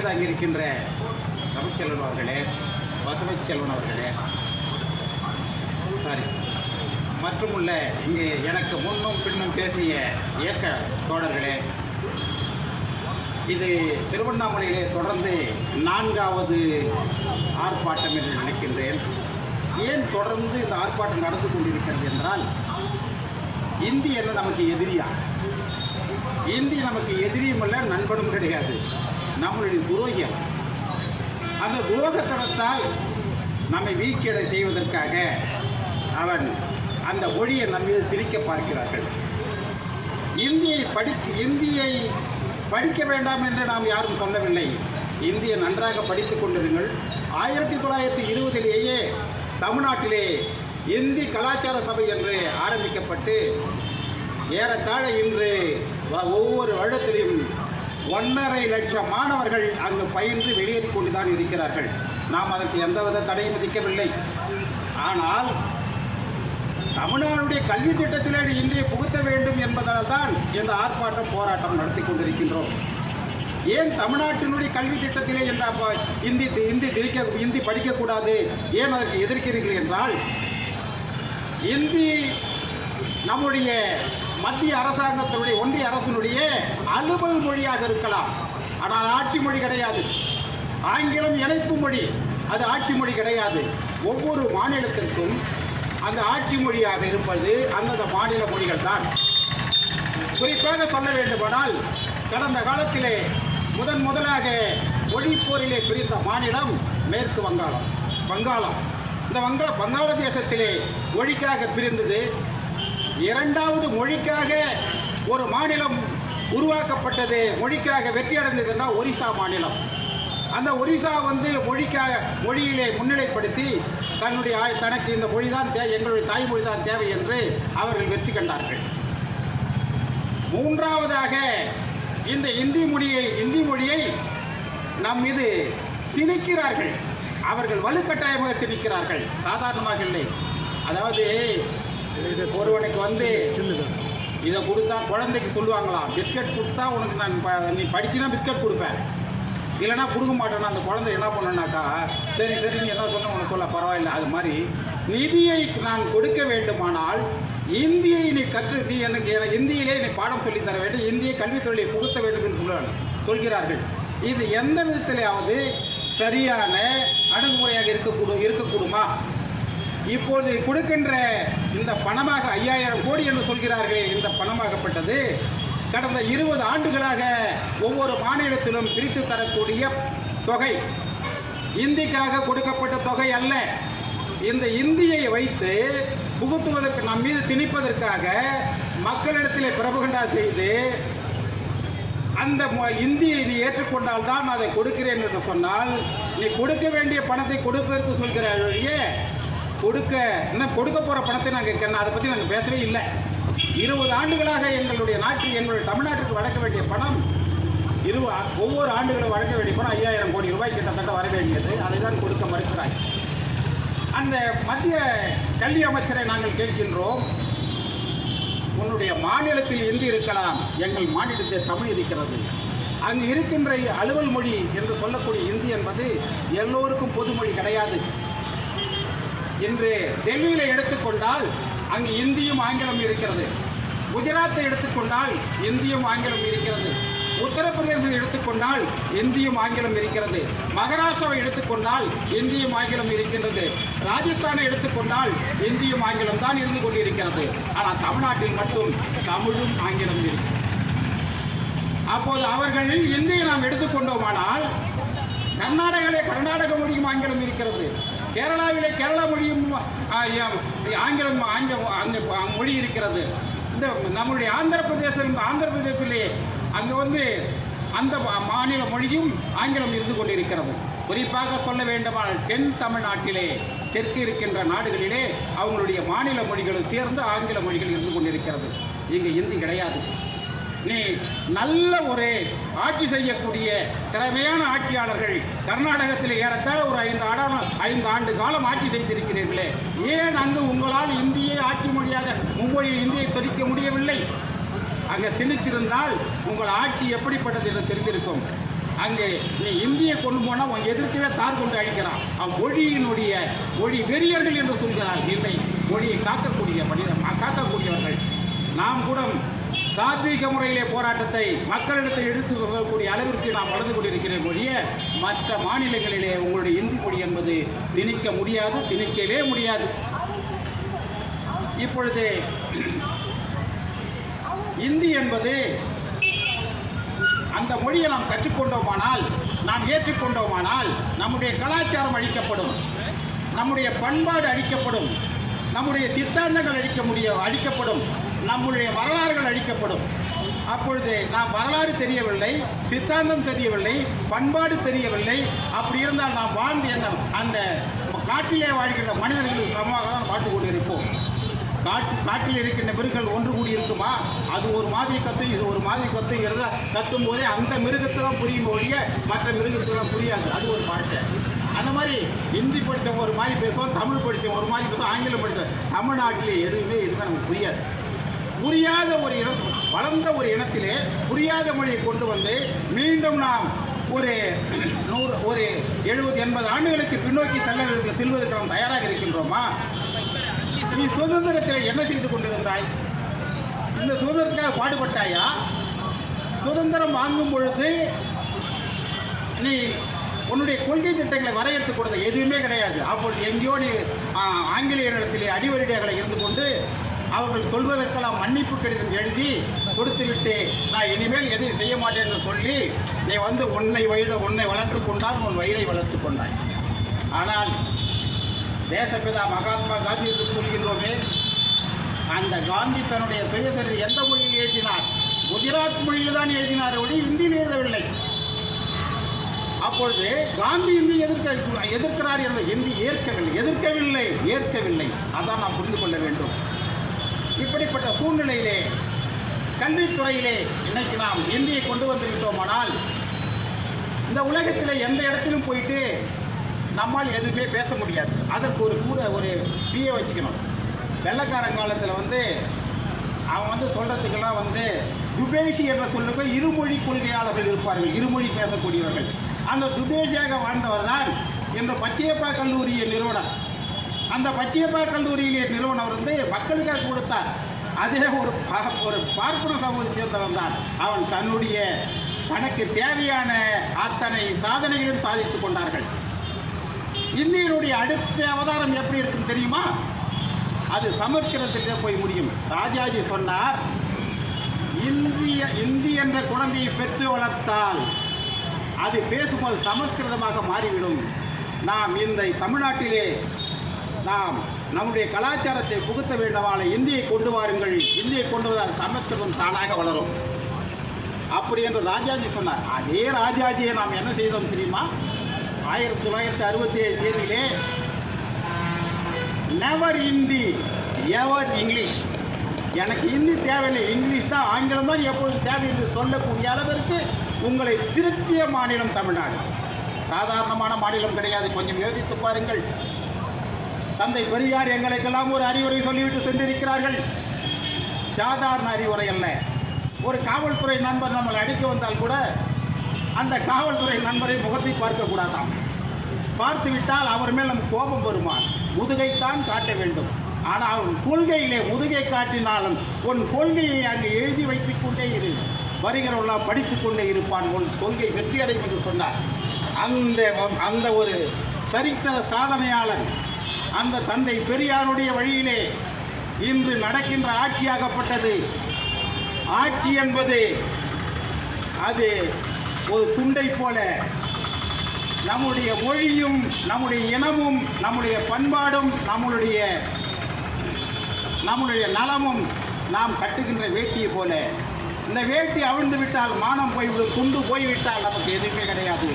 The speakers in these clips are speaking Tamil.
தலைமை தாங்கியிருக்கின்ற தமிழ்ச்செல்வன் அவர்களே பசுமை செல்வன் அவர்களே. சாரி மற்றும் உள்ள இங்கு எனக்கு முன்னும் பின்னும் பேசிய இயக்க தோழர்களே இது திருவண்ணாமலையிலே தொடர்ந்து நான்காவது ஆர்ப்பாட்டம் என்று நினைக்கின்றேன். ஏன் தொடர்ந்து இந்த ஆர்ப்பாட்டம் நடந்து கொண்டிருக்கிறது என்றால் இந்தி என்ன நமக்கு எதிரியா? இந்தி நமக்கு எதிரியும் அல்ல நண்பனும் கிடையாது. நம்மளுடைய துரோகியம் அந்த துரோகத்தனத்தால் நம்மை வீழ்ச்சியடை செய்வதற்காக அவன் அந்த மொழியை நம்மீது திரிக்க பார்க்கிறார்கள். இந்தியை படி இந்தியை படிக்க வேண்டாம் என்று நாம் யாரும் சொல்லவில்லை. இந்தியை நன்றாக படித்துக் கொண்டிருங்கள். ஆயிரத்தி தொள்ளாயிரத்தி இருபதிலேயே தமிழ்நாட்டிலே இந்தி கலாச்சார சபை என்று ஆரம்பிக்கப்பட்டு ஏறத்தாழ இன்று வ- ஒவ்வொரு வருடத்திலும் ஒன்றரை லட்சம் மாணவர்கள் அங்கு பயின்று வெளியேறிக் கொண்டுதான் இருக்கிறார்கள். நாம் அதற்கு எந்தவித தடையும் விதிக்கவில்லை. ஆனால் தமிழ்நாடுடைய கல்வி திட்டத்திலே இந்தியை புகுத்த வேண்டும் என்பதால் தான் இந்த ஆர்ப்பாட்டம் போராட்டம் நடத்தி கொண்டிருக்கின்றோம். ஏன் தமிழ்நாட்டினுடைய கல்வி திட்டத்திலே இந்த இந்தி இந்தி திரிக்க இந்தி படிக்கக்கூடாது? ஏன் அதற்கு எதிர்க்கிறீர்கள் என்றால் இந்தி நம்முடைய மத்திய அரசாங்கத்தினுடைய ஒன்றிய அரசினுடைய அலுவல் மொழியாக இருக்கலாம். ஆனால் ஆட்சி மொழி கிடையாது. ஆங்கிலம் இணைப்பு மொழி அது ஆட்சி மொழி கிடையாது. ஒவ்வொரு மாநிலத்திற்கும் அந்த ஆட்சி மொழியாக இருப்பது அந்தந்த மாநில மொழிகள் தான். குறிப்பாக சொல்ல வேண்டுமானால் கடந்த காலத்திலே முதன் முதலாக மொழிப்போரிலே பிரிந்த மாநிலம் மேற்கு வங்காளம் வங்காளம். இந்த வங்காள வங்காளதேசத்திலே மொழிக்காக பிரிந்தது இரண்டாவது மொழிக்காக ஒரு மாநிலம் உருவாக்கப்பட்டது மொழிக்காக வெற்றி அடைந்ததுன்னா ஒரிசா மாநிலம். அந்த ஒரிசா வந்து மொழிக்காக மொழியிலே முன்னிலைப்படுத்தி தன்னுடைய தனக்கு இந்த மொழி தான் தே எங்களுடைய தாய்மொழி தான் தேவை என்று அவர்கள் வெற்றி கண்டார்கள். மூன்றாவதாக இந்த இந்தி மொழியை இந்தி மொழியை நம் மீது திணிக்கிறார்கள். அவர்கள் வலுக்கட்டாயமாக திணிக்கிறார்கள். சாதாரணமாக இல்லை. அதாவது ஒருவனுக்கு வந்து இதை கொடுத்தா குழந்தைக்கு சொல்லுவாங்களாம் பிஸ்கட் கொடுத்தா உனக்கு நான் ப- நீ படிச்சுனா பிஸ்கட் கொடுப்பேன். இல்லைன்னா கொடுக்க மாட்டேன்னா அந்த குழந்தை என்ன பண்ணனாக்கா சரி சரி நீ என்ன சொன்ன உனக்கு சொல்ல பரவாயில்லை. அது மாதிரி நிதியை நான் கொடுக்க வேண்டுமானால் இந்தியை நீ கற்று நீ எனக்கு இந்தியிலே நீ பாடம் சொல்லித் தர வேண்டும். இந்திய கல்வித் தொழிலை புகுத்த வேண்டும் என்று சொல்லுவாங்க சொல்கிறார்கள். இது எந்த விதத்திலேயாவது சரியான அணுகுமுறையாக இருக்கக்கூடும் இருக்கக்கூடுமா? இப்போது கொடுக்கின்ற இந்த பணமாக ஐயாயிரம் கோடி என்று சொல்கிறார்களே இந்த பணமாகப்பட்டது கடந்த இருபது ஆண்டுகளாக ஒவ்வொரு மாநிலத்திலும் பிரித்து தரக்கூடிய தொகை. இந்திக்காக கொடுக்கப்பட்ட தொகை அல்ல. இந்த இந்தியை வைத்து புகுத்துவதற்கு நம் மீது திணிப்பதற்காக மக்களிடத்திலே பிரபகண்டா செய்து அந்த இந்தியை நீ ஏற்றுக்கொண்டால் தான் நான் அதை கொடுக்கிறேன் என்று சொன்னால் நீ கொடுக்க வேண்டிய பணத்தை கொடுப்பதற்கு சொல்கிறாய் கொடுக்க இன்னும் கொடுக்க போகிற பணத்தை நாங்கள் அதை பற்றி நாங்கள் பேசவே இல்லை. இருபது ஆண்டுகளாக எங்களுடைய நாட்டில் எங்களுடைய தமிழ்நாட்டுக்கு வழங்க வேண்டிய பணம் இரு ஒவ்வொரு ஆண்டுகளும் வழங்க வேண்டிய பணம் ஐயாயிரம் கோடி ரூபாய் கிட்டத்தட்ட வர வேண்டியது. அதை தான் கொடுக்க மறுக்கிறாய். அந்த மத்திய கல்வி அமைச்சரை நாங்கள் கேட்கின்றோம். உன்னுடைய மாநிலத்தில் இந்தி இருக்கலாம்? எங்கள் மாநிலத்தில் தமிழ் இருக்கிறது. அங்கு இருக்கின்ற அலுவல் மொழி என்று சொல்லக்கூடிய இந்தி என்பது எல்லோருக்கும் பொதுமொழி கிடையாது. இன்று டெல்லியில் எடுத்துக்கொண்டால் அங்கு இந்தியும் ஆங்கிலம் இருக்கிறது. குஜராத்தை எடுத்துக்கொண்டால் இந்தியும் ஆங்கிலம் இருக்கிறது. உத்தரப்பிரதேசம் எடுத்துக்கொண்டால் இந்தியும் ஆங்கிலம் இருக்கிறது. மகாராஷ்டிராவை எடுத்துக்கொண்டால் இந்தியும் ஆங்கிலம் இருக்கின்றது. ராஜஸ்தானை எடுத்துக்கொண்டால் இந்தியும் ஆங்கிலம் தான் இருந்து கொண்டிருக்கிறது. ஆனால் தமிழ்நாட்டில் மட்டும் தமிழும் ஆங்கிலம் இருக்கிறது அப்போது அவர்கள் இந்தியை நாம் எடுத்துக்கொண்டோமானால் கர்நாடகாவிலே கர்நாடக மொழியும் ஆங்கிலம் இருக்கிறது. கேரளாவிலே கேரள மொழியும் ஆங்கிலம் ஆங்கிலம் அங்கே மொழி இருக்கிறது. இந்த நம்முடைய ஆந்திர பிரதேசம் ஆந்திர பிரதேசத்திலே அங்கே வந்து அந்த மாநில மொழியும் ஆங்கிலம் இருந்து கொண்டிருக்கிறது. குறிப்பாக சொல்ல வேண்டுமானால் தென் தமிழ்நாட்டிலே தெற்கு இருக்கின்ற நாடுகளிலே அவங்களுடைய மாநில மொழிகளும் சேர்ந்து ஆங்கில மொழிகள் இருந்து கொண்டிருக்கிறது. இங்கே இந்தி கிடையாது. நீ நல்ல ஒரு ஆட்சி செய்யக்கூடிய திறமையான ஆட்சியாளர்கள் கர்நாடகத்தில் ஏறத்தாழ ஒரு ஐந்து ஆட ஐந்து ஆண்டு காலம் ஆட்சி செய்திருக்கிறீர்களே ஏன் அங்கு உங்களால் இந்தியை ஆட்சி மொழியாக மும்மொழியில் இந்தியை தெரிவிக்க முடியவில்லை? அங்கே திணித்திருந்தால் உங்கள் ஆட்சி எப்படிப்பட்டது என்று தெரிந்திருக்கும். அங்கே நீ இந்தியை கொண்டு போனால் உன் எதிர்க்கவே தார் கொண்டு அழிக்கிறான். அவன் மொழியினுடைய மொழி வெறியர்கள் என்று சொல்கிறார் இல்லை மொழியை காக்கக்கூடிய மனிதன் காக்கக்கூடியவர்கள். நாம் கூட சாத்வீக முறையிலே போராட்டத்தை மக்களிடத்தில் எடுத்து சொல்லக்கூடிய அளவிற்கு நாம் வளர்ந்து கொண்டிருக்கிறேன் மொழிய மற்ற மாநிலங்களிலே உங்களுடைய இந்தி மொழி என்பது திணிக்க முடியாது திணிக்கவே முடியாது. இப்பொழுது இந்தி என்பது அந்த மொழியை நாம் கற்றுக்கொண்டோமானால் நாம் ஏற்றுக்கொண்டோமானால் நம்முடைய கலாச்சாரம் அழிக்கப்படும் நம்முடைய பண்பாடு அழிக்கப்படும் நம்முடைய சித்தாந்தங்கள் அழிக்க முடிய அழிக்கப்படும். நம்முடைய வரலாறுகள் அழிக்கப்படும். அப்பொழுது நாம் வரலாறு தெரியவில்லை சித்தாந்தம் தெரியவில்லை பண்பாடு தெரியவில்லை. அப்படி இருந்தால் நாம் வாழ்ந்து என்ன அந்த காட்டிலே வாழ்கின்ற மனிதர்களுக்கு சமமாக தான் வாழ்ந்து கொண்டிருப்போம். காட்டு காட்டில் இருக்கின்ற மிருகங்கள் ஒன்று கூடி இருக்குமா? அது ஒரு மாதிரி கத்து இது ஒரு மாதிரி கத்துங்கிறத கத்தும் போதே அந்த மிருகத்தை தான் புரியும் ஒழிய மற்ற மிருகத்தெல்லாம் புரியாது. அது ஒரு பாட்டை. அந்த மாதிரி ஹிந்தி படித்தவங்க ஒரு மாதிரி பேசுவோம் தமிழ் படித்தவங்க ஒரு மாதிரி பேசுவோம் ஆங்கிலம் படித்தோம் தமிழ்நாட்டிலே எதுவுமே எதுவுமே நமக்கு புரியாது. புரியாத ஒரு இனம் வளர்ந்த ஒரு இனத்திலே புரியாத மொழியை கொண்டு வந்து மீண்டும் நாம் ஒரு நூறு ஒரு எழுபது எண்பது ஆண்டுகளுக்கு பின்னோக்கி செல்ல செல்வதற்கு நாம் தயாராக இருக்கின்றோமா? நீ சுதந்திரத்தில் என்ன செய்து கொண்டிருந்தாய்? இந்த சுதந்திரத்துக்காக பாடுபட்டாயா? சுதந்திரம் வாங்கும் பொழுது நீ உன்னுடைய கொள்கை திட்டங்களை வரையறுத்து கொடுத்த எதுவுமே கிடையாது. அப்பொழுது எங்கேயோ நீ ஆ, ஆங்கிலேயரிடத்திலே இருந்து கொண்டு அவர்கள் சொல்வதற்கெல்லாம் மன்னிப்பு கடிதம் எழுதி கொடுத்துவிட்டு நான் இனிமேல் எதையும் செய்ய மாட்டேன் என்று சொல்லி நீ வந்து உன்னை வயிறு உன்னை வளர்த்து கொண்டால் உன் வயிறை வளர்த்து கொண்டாய். ஆனால் தேசப்பிதா மகாத்மா காந்தி என்று சொல்கின்றோமே அந்த காந்தி தன்னுடைய சுயசரி எந்த மொழியில் எழுதினார்? குஜராத் மொழியில் தான் எழுதினார் ஒளி இந்தியில் எழுதவில்லை. அப்பொழுது காந்தி இந்தி எதிர்க்க எதிர்க்கிறார் என்ற இந்தி ஏற்கவில்லை எதிர்க்கவில்லை ஏற்கவில்லை. அதான் நாம் புரிந்து கொள்ள வேண்டும். இப்படிப்பட்ட சூழ்நிலையிலே கல்வித்துறையிலே இன்னைக்கு நாம் இந்தியை கொண்டு வந்து விட்டோமானால் இந்த உலகத்தில் எந்த இடத்திலும் போயிட்டு நம்மால் எதுவுமே பேச முடியாது. அதற்கு ஒரு கூட ஒரு பிஏ வச்சுக்கணும். வெள்ளக்காரன் காலத்தில் வந்து அவன் வந்து சொல்கிறதுக்கெல்லாம் வந்து துபேஷி என்ற சொல்லுக்கு இருமொழி கொள்கையாளர்கள் இருப்பார்கள். இருமொழி பேசக்கூடியவர்கள். அந்த துபேஷியாக வாழ்ந்தவர் தான் இந்த பச்சையப்பா கல்லூரிய நிறுவனம் அந்த பச்சையப்பா கல்லூரியிலே நிறுவனர் வந்து மக்களுக்காக கொடுத்தார். அதே ஒரு ஒரு பார்ப்பன சமூகத்தை சேர்ந்தவன் தான். அவன் தன்னுடைய தனக்கு தேவையான அத்தனை சாதனைகளையும் சாதித்துக் கொண்டார்கள். இந்தியனுடைய அடுத்த அவதாரம் எப்படி இருக்கும் தெரியுமா? அது சமஸ்கிருதத்திலே போய் முடியும். ராஜாஜி சொன்னார் இந்திய இந்தி என்ற குழந்தையை பெற்று வளர்த்தால் அது பேசும்போது சமஸ்கிருதமாக மாறிவிடும். நாம் இந்த தமிழ்நாட்டிலே நாம் நம்முடைய கலாச்சாரத்தை புகுத்த வேண்டுமான இந்தியை கொண்டு வாருங்கள். இந்தியை கொண்டு வந்தால் சமஸ்கிருதம் தானாக வளரும். அப்படி என்று ராஜாஜி சொன்னார். அதே ராஜாஜியை நாம் என்ன செய்தோம் தெரியுமா? ஆயிரத்தி தொள்ளாயிரத்தி அறுபத்தி ஏழு தேதியிலே நெவர் ஹிந்தி எவர் இங்கிலீஷ் எனக்கு ஹிந்தி தேவையில்லை. இங்கிலீஷ் தான் ஆங்கிலம் தான் எப்பொழுது தேவை என்று சொல்லக்கூடிய அளவிற்கு உங்களை திருத்திய மாநிலம் தமிழ்நாடு. சாதாரணமான மாநிலம் கிடையாது. கொஞ்சம் யோசித்து பாருங்கள். தந்தை பெரியார் எங்களுக்கெல்லாம் ஒரு அறிவுரை சொல்லிவிட்டு சென்றிருக்கிறார்கள். சாதாரண அறிவுரை அல்ல. ஒரு காவல்துறை நண்பர் நம்மளை அடிக்க வந்தால் கூட அந்த காவல்துறை நண்பரை முகத்தை பார்க்கக்கூடாதாம் பார்த்துவிட்டால் பார்த்து விட்டால் அவர் மேல் நம் கோபம் வருமா முதுகைத்தான் காட்ட வேண்டும். ஆனால் அவன் கொள்கையிலே முதுகை காட்டினாலும் உன் கொள்கையை அங்கே எழுதி வைத்துக் கொண்டே இரு. வருகிறவெல்லாம் படித்து கொண்டே இருப்பான். உன் கொள்கை வெற்றியடையும் என்று சொன்னார். அந்த அந்த ஒரு சரித்திர சாதனையாளன் அந்த தந்தை பெரியாருடைய வழியிலே இன்று நடக்கின்ற ஆட்சியாகப்பட்டது. ஆட்சி என்பது அது ஒரு துண்டை போல. நம்முடைய மொழியும் நம்முடைய இனமும் நம்முடைய பண்பாடும் நம்மளுடைய நம்முடைய நலமும் நாம் கட்டுகின்ற வேட்டியை போல. இந்த வேட்டி அவிழ்ந்து விட்டால் மானம் போய்விடும் துண்டு போய்விட்டால் நமக்கு எதுவுமே கிடையாது.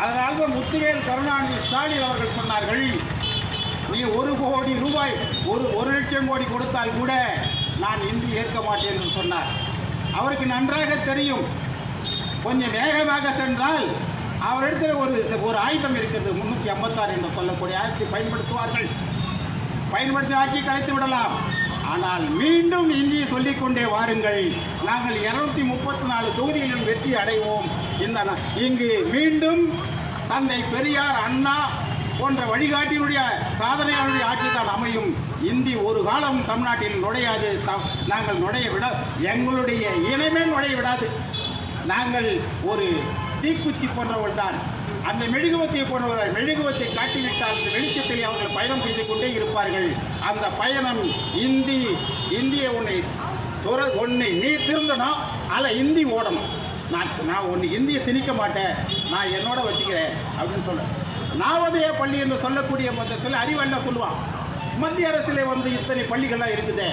அதனால்தான் முத்துவேல் கருணாநிதி ஸ்டாலின் அவர்கள் சொன்னார்கள் ஒரு கோடி ரூபாய் ஒரு ஒரு லட்சம் கோடி கொடுத்தால் கூட நான் இன்று ஏற்க மாட்டேன் என்று சொன்னார். அவருக்கு நன்றாக தெரியும். கொஞ்சம் வேகமாக சென்றால் அவரிடத்தில் ஒரு ஒரு ஆயுதம் இருக்கிறது முன்னூற்றி ஐம்பத்தாறு என்று சொல்லக்கூடிய ஆட்சி பயன்படுத்துவார்கள். பயன்படுத்தி ஆட்சி கலைத்து விடலாம். ஆனால் மீண்டும் இந்தியை சொல்லிக்கொண்டே வாருங்கள். நாங்கள் இருநூத்தி முப்பத்தி நாலு தொகுதிகளிலும் வெற்றி அடைவோம். இந்த இங்கு மீண்டும் தந்தை பெரியார் அண்ணா போன்ற வழிகாட்டினுடைய சாதனையாளருடைய ஆட்சி தான் அமையும். இந்தி ஒரு காலம் தமிழ்நாட்டில் நுழையாது. த- நாங்கள் நுழைய விட எங்களுடைய இனமே நுழைய விடாது நாங்கள் ஒரு தீக்குச்சி போன்றவர்கள் தான். அந்த மெழுகுவத்தை போன்றவர்கள் மெழுகுவத்தை காட்டிவிட்டால் அந்த வெளிச்சத்தில் அவர்கள் பயணம் செய்து கொண்டே இருப்பார்கள். அந்த பயணம் இந்தி இந்திய உன்னை துற ஒன்றை நீ திருந்தணும் அதில் இந்தி ஓடணும். நான் நான் ஒன்று இந்தியை திணிக்க மாட்டேன். நான் என்னோட வச்சுக்கிறேன். அப்படின்னு சொல்கிறேன் நாவோதய பள்ளி என்று சொல்லக்கூடிய மொத்தத்தில் அறிவல்ல சொல்லுவான். மத்திய அரசில் வந்து இத்தனை பள்ளிகள்லாம் இருக்குது.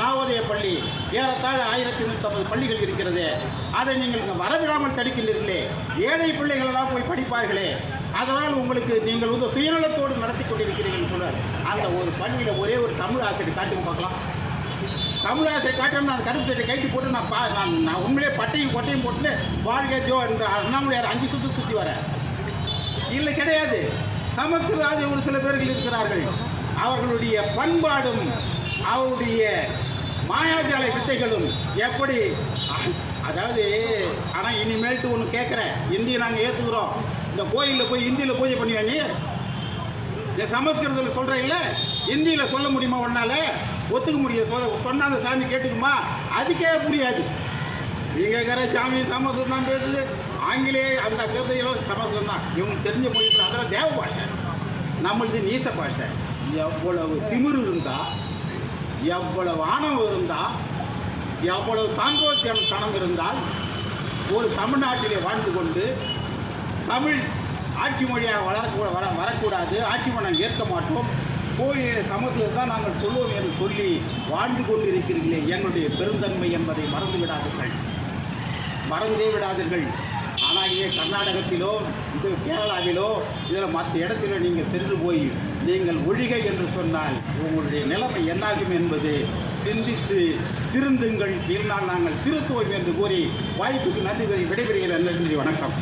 நாவோதய பள்ளி. ஏறத்தாழ ஆயிரத்தி நூற்றம்பது பள்ளிகள் இருக்கிறது. அதை நீங்கள் இங்கே வரவிடாமல் தடுக்கின்றீர்களே. ஏழை பிள்ளைகளெல்லாம் போய் படிப்பார்களே. அதனால் உங்களுக்கு நீங்கள் வந்து சுயநலத்தோடு நடத்தி கொண்டிருக்கிறீர்கள் சொல்ல அந்த ஒரு பள்ளியில் ஒரே ஒரு தமிழ் ஆசிரியர் காட்டுங்க பார்க்கலாம். தமிழ் ஆசிரியர் காட்டணும் நான் கருப்பு சட்டை கைட்டு போட்டு நான் பா நான் நான் உண்மையிலே பட்டையும் கொட்டையும் போட்டு வாழ்க்கை ஜோ இந்த அண்ணாமலையார் அஞ்சு சுற்றி சுற்றி வரேன் இல்லை கிடையாது. சமஸ்கிருத ஒரு சில பேர்கள் இருக்கிறார்கள். அவர்களுடைய பண்பாடும் அவருடைய மாயாஜால வித்தைகளும் எப்படி? அதாவது ஆனால் இனிமேல்ட்டு ஒன்று கேட்குறேன் இந்தியை நாங்கள் ஏற்றுக்கிறோம் இந்த கோயிலில் போய் இந்தியில் பூஜை பண்ணுவாங்க இந்த சமஸ்கிருதத்தில் சொல்கிறீங்கள இந்தியில் சொல்ல முடியுமா உன்னால்? ஒத்துக்க முடியும் சொல்ல சொன்னால் அந்த சாமி கேட்டுக்குமா? அதுக்கே புரியாது. நீங்கள் கேட்குற சாமி சமஸ்கிருதம் தான் பேசுது. ஆங்கிலேய அந்த கருத்தையெல்லாம் சமஸ்கிருதம் தான் இவங்க தெரிஞ்ச மொழி அதெல்லாம் தேவ பாஷை. நம்மளது நீச பாஷை. எவ்வளவு திமிர் இருந்தால் எவ்வளவு ஆணவம் இருந்தால் எவ்வளவு சாங்கோத்தியம் தனம் இருந்தால் ஒரு தமிழ்நாட்டிலே வாழ்ந்து கொண்டு தமிழ் ஆட்சி மொழியாக வளரக்கூட வர வரக்கூடாது. ஆட்சி மொழி ஏற்க மாட்டோம். கோயில் சமத்தில் தான் நாங்கள் சொல்லுவோம் என்று சொல்லி வாழ்ந்து கொண்டிருக்கிறீர்களே. என்னுடைய பெருந்தன்மை என்பதை மறந்து விடாதீர்கள் மறந்தே விடாதீர்கள். ஆனால் இங்கே கர்நாடகத்திலோ இது கேரளாவிலோ இதில் மற்ற இடத்திலோ நீங்கள் சென்று போய் நீங்கள் ஒழிகை என்று சொன்னால் உங்களுடைய நிலைமை என்னாகும் என்பது சிந்தித்து திருந்துங்கள். இருந்தால் நாங்கள் திருத்துவோம் என்று கூறி வாய்ப்புக்கு நன்றி விடைபெறுகிறேன். நன்றி வணக்கம்.